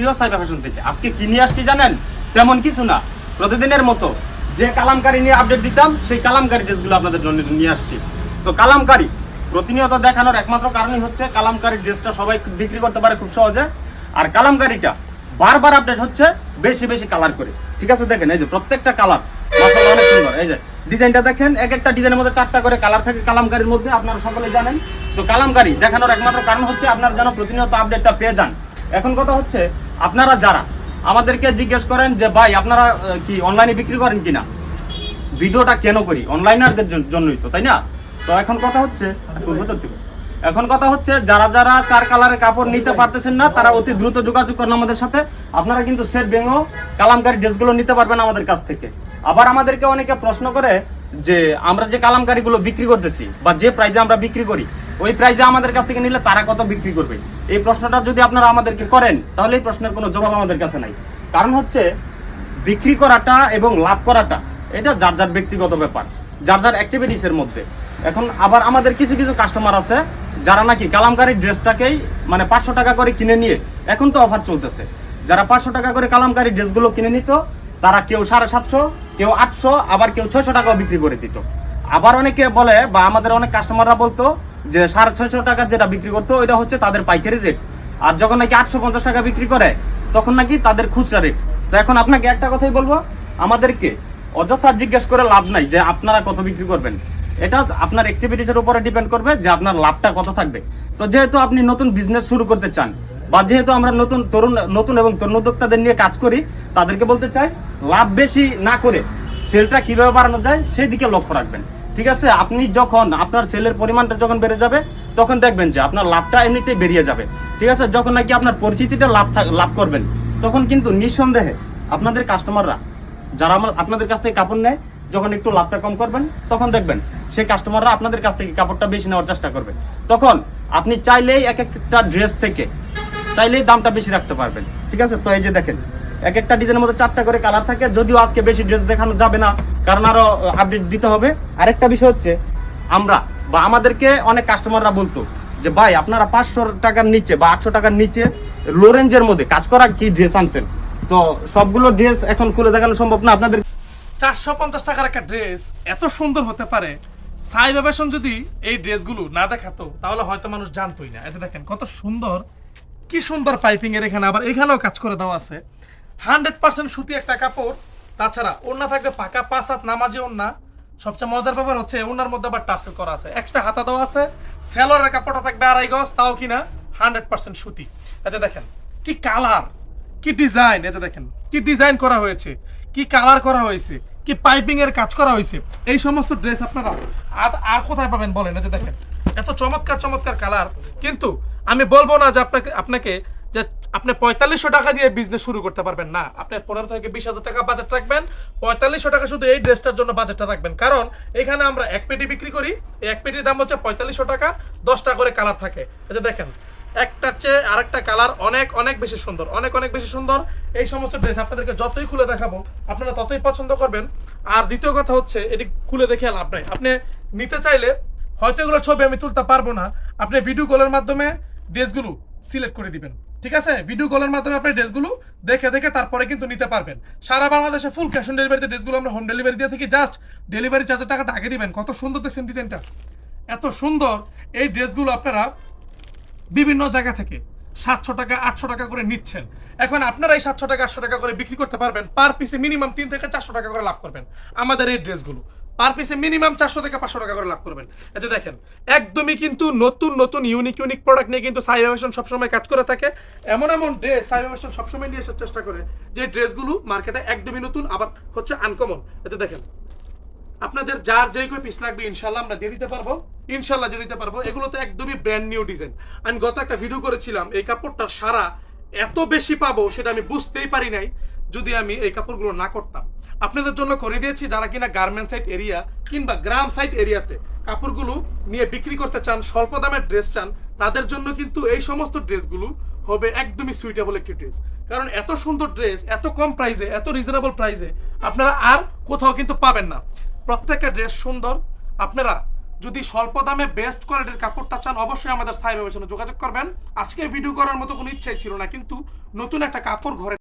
প্রিয় সাইবা ফ্যাশন থেকে আজকে কি নিয়ে আসছি জানেন? তেমন কিছু না। প্রতিদিনের মতো যে কালামকারি নিয়ে আপডেট দিতাম, সেই কালামকারি ড্রেসগুলো আপনাদের জন্য নিয়ে আসছি। তো কালামকারি, প্রতিনিয়ত দেখানোর একমাত্র কারণই হচ্ছে কালামকারি ড্রেসটা সবাই বিক্রি করতে পারে খুব সহজে। আর কালামকারিটা বারবার আপডেট হচ্ছে, বেশি বেশি কালার করে। ঠিক আছে, দেখেন, এই যে প্রত্যেকটা কালার অনেক সুন্দর। এই যে ডিজাইনটা দেখেন, এক একটা ডিজাইনের মধ্যে চারটা করে কালার থাকে কালামকারির মধ্যে, আপনারা সকলে জানেন। তো কালামকারি দেখানোর একমাত্র কারণ হচ্ছে আপনারা যেন প্রতিনিয়ত আপডেটটা পেয়ে যান। এখন কথা হচ্ছে আপনারা যারা, আমাদেরকে জিজ্ঞেস করেন যে, ভাই, আপনারা কি অনলাইনে বিক্রি করেন কিনা? ভিডিওটা কেন করি? অনলাইনারদের জন- জন্যই তো, তাই না? তো এখন কথা হচ্ছে। এখন কথা হচ্ছে, যারা যারা চার কালারের কাপড় নিতে পারতেছেন না, তারা অতি দ্রুত যোগাযোগ করেন আমাদের সাথে। আপনারা কিন্তু সেট, বেঙ্গো, কালামকারী ড্রেসগুলো নিতে পারবেন আমাদের কাছ থেকে। আবার আমাদেরকে অনেকে প্রশ্ন করে যে, আমরা যে কালামকারীগুলো বিক্রি করতেছি বা যে প্রাইজে আমরা বিক্রি করি ওই প্রাইজে আমাদের কাছ থেকে নিলে তারা কত বিক্রি করবে? এই প্রশ্নটা যদি আপনারা আমাদেরকে করেন, তাহলে এই প্রশ্নের কোনো জবাব আমাদের কাছে নাই। কারণ হচ্ছে, বিক্রি করাটা এবং লাভ করাটা, এটা যার যার ব্যক্তিগত ব্যাপার, যার যার অ্যাক্টিভিটিস এর মধ্যে। এখন আবার আমাদের কিছু কিছু কাস্টমার আছে, যারা নাকি কালামকারী ড্রেসটাকেই মানে পাঁচশো টাকা করে কিনে নিয়ে, এখন তো অফার চলতেছে। যারা পাঁচশো টাকা করে কালামকারী ড্রেসগুলো কিনে নিত, তারা কেউ সাড়ে সাতশো, কেউ আটশো, আবার কেউ ছয়শো টাকাও বিক্রি করে দিত। আবার অনেকে বলে, বা আমাদের অনেক কাস্টমাররা বলতো যে সাড়ে ছয়শো টাকা যেটা বিক্রি করতো, ওইটা হচ্ছে তাদের পাইকারি রেট আর যখন নাকি আটশো পঞ্চাশ টাকা বিক্রি করে, তখন নাকি তাদের খুচরা রেট তো এখন আপনাকে একটা কথাই বলব, আমাদেরকে অযথা জিজ্ঞেস করে লাভ নাই যে আপনারা কত বিক্রি করবেন। এটা আপনার অ্যাক্টিভিটিসের উপরে ডিপেন্ড করবে যে আপনার লাভটা কত থাকবে। তো যেহেতু আপনি নতুন বিজনেস শুরু করতে চান, বা যেহেতু আমরা নতুন তরুণ, নতুন এবং তরুণ উদ্যোক্তাদের নিয়ে কাজ করি, তাদেরকে বলতে চাই, লাভ বেশি না করে সেলটা কীভাবে বাড়ানো যায় সেই দিকে লক্ষ্য রাখবেন। ঠিক আছে? আপনি যখন আপনার সেলের পরিমাণটা যখন বেড়ে যাবে, তখন দেখবেন যে আপনার লাভটা এমনিতেই বেরিয়ে যাবে। ঠিক আছে? যখন নাকি আপনার পরিচিতিটা লাভ লাভ করবেন, তখন কিন্তু নিঃসন্দেহে আপনাদের কাস্টমাররা যারা আমার, আপনাদের কাছ থেকে কাপড় নেয়, যখন একটু লাভটা কম করবেন, তখন দেখবেন সেই কাস্টমাররা আপনাদের কাছ থেকে কাপড়টা বেশি নেওয়ার চেষ্টা করবে। তখন আপনি চাইলেই এক একটা ড্রেস থেকে চাইলেই দামটা বেশি রাখতে পারবেন। ঠিক আছে? তো এই যে দেখেন, এক একটা ডিজাইনের মধ্যে চারটা করে কালার থাকে, যদিও আজকে বেশি ড্রেস দেখানো যাবে না কারণ আরও আপডেট দিতে হবে। আরেকটা বিষয় হচ্ছে, আমরা বা আমাদেরকে অনেক কাস্টমাররা বলতো যে, ভাই, আপনারা পাঁচশো টাকার নিচে বা আটশো টাকার নিচে লো রেঞ্জের মধ্যে কাজ করা কি ড্রেস আনছেন? তো সবগুলো ড্রেস এখন খুলে দেখানো সম্ভব না, আপনাদের চারশো পঞ্চাশ টাকার একটা ড্রেস এত সুন্দর হতে পারে, সাইবা ফ্যাশন যদি এই ড্রেসগুলো না দেখাতো, তাহলে হয়তো মানুষ জানতোই না। যে দেখেন, কত সুন্দর, কি সুন্দর পাইপিং এর এখানে, আবার এখানেও কাজ করে দেওয়া আছে। হান্ড্রেড পার্সেন্ট সুতি একটা কাপড় তাছাড়া ওড়না থাকবে পাকা পাঁচ হাত নামাজি ওড়না। সবচেয়ে মজার ব্যাপার হচ্ছে ওনার মধ্যে আবার টার্সেল করা আছে। এক্সট্রা হাতা দেওয়া আছে। স্যালোয়ারের কাপড়টা থাকবে আড়াই গজ, তাও কিনা হান্ড্রেড পার্সেন্ট সুতি। আচ্ছা দেখেন, কি কালার, কি ডিজাইন এটা দেখেন, কি ডিজাইন করা হয়েছে, কি কালার করা হয়েছে, কি পাইপিং এর কাজ করা হয়েছে, এই সমস্ত ড্রেস আপনারা আর আর কোথায় পাবেন বলেন? যে দেখেন, এত চমৎকার চমৎকার কালার কিন্তু আমি বলব না যে আপনাকে আপনাকে আপনি পঁয়তাল্লিশশো টাকা দিয়ে বিজনেস শুরু করতে পারবেন না। আপনি পনেরো থেকে বিশ হাজার টাকা বাজেট রাখবেন, পঁয়তাল্লিশশো টাকা শুধু এই ড্রেসটার জন্য বাজেটটা রাখবেন। কারণ এখানে আমরা এক পেটি বিক্রি করি এই এক পেটির দাম হচ্ছে পঁয়তাল্লিশশো টাকা, দশটা করে কালার থাকে। যে দেখেন, একটার চেয়ে আরেকটা কালার অনেক অনেক বেশি সুন্দর, অনেক অনেক বেশি সুন্দর। এই সমস্ত ড্রেস আপনাদেরকে যতই খুলে দেখাবো, আপনারা ততই পছন্দ করবেন। আর দ্বিতীয় কথা হচ্ছে, এটি খুলে দেখে লাভ নাই। আপনি নিতে চাইলে, হয়তো এগুলো ছবি আমি তুলতে পারব না। আপনি ভিডিও কলের মাধ্যমে ড্রেসগুলো সিলেক্ট করে দিবেন। ঠিক আছে? ভিডিও কলের মাধ্যমে আপনি ড্রেসগুলো দেখে দেখে তারপরে কিন্তু নিতে পারবেন। সারা বাংলাদেশে ফুল ক্যাশ অন ডেলিভারিতে ড্রেসগুলো আমরা হোম ডেলিভারি দিয়ে থাকি। জাস্ট ডেলিভারি চার্জের টাকাটা আগে দিবেন। কত সুন্দর দেখছেন ডিজাইনটা এত সুন্দর এই ড্রেসগুলো আপনারা বিভিন্ন জায়গা থেকে সাতশো টাকা, আটশো টাকা করে নিচ্ছেন। এখন আপনারা এই সাতশো টাকা, আটশো টাকা করে বিক্রি করতে পারবেন। পার পিসে মিনিমাম তিন থেকে চারশো টাকা করে লাভ করবেন। আমাদের এই ড্রেসগুলো পার পিসে মিনিমাম চারশো থেকে পাঁচশো টাকা করে লাভ করবেন। যে দেখেন, একদমই কিন্তু নতুন নতুন ইউনিক ইউনিক প্রোডাক্ট নিয়ে কিন্তু সাইবা সবসময় কাজ করে থাকে। এমন এমন ড্রেস সাইবা ফ্যাশন সবসময় নিয়ে আসার চেষ্টা করে যে ড্রেসগুলো মার্কেটে একদমই নতুন, আবার হচ্ছে আনকমন যে দেখেন, আপনাদের যার যেই কই পিস লাগবে, ইনশাল্লাহ আমরা দিয়ে দিতে পারব। ইনশাল্লাহ দিয়ে দিতে পারব। এগুলো তো একদমই ব্র্যান্ড নিউ ডিজাইন আমি গত একটা ভিডিও করেছিলাম, এই কাপড়টার সারা এত বেশি পাবো সেটা আমি বুঝতেই পারি নাই, যদি আমি এই কাপড়গুলো না করতাম। আপনাদের জন্য করে দিয়েছি যারা কিনা গার্মেন্ট সাইট এরিয়া কিংবা গ্রাম সাইট এরিয়াতে কাপড়গুলো নিয়ে বিক্রি করতে চান, স্বল্প দামের ড্রেস চান, তাদের জন্য কিন্তু এই সমস্ত ড্রেসগুলো হবে একদমই সুইটেবল একটি ড্রেস কারণ এত সুন্দর ড্রেস এত কম প্রাইসে এত রিজনেবল প্রাইসে আপনারা আর কোথাও কিন্তু পাবেন না। প্রত্যেকটা ড্রেস সুন্দর। আপনারা যদি স্বল্প দামে বেস্ট কোয়ালিটির কাপড়টা চান, অবশ্যই আমাদের সাইবার সঙ্গে যোগাযোগ করবেন। আজকে ভিডিও করার মতো কোনো ইচ্ছাই ছিল না, কিন্তু নতুন একটা কাপড় ঘরে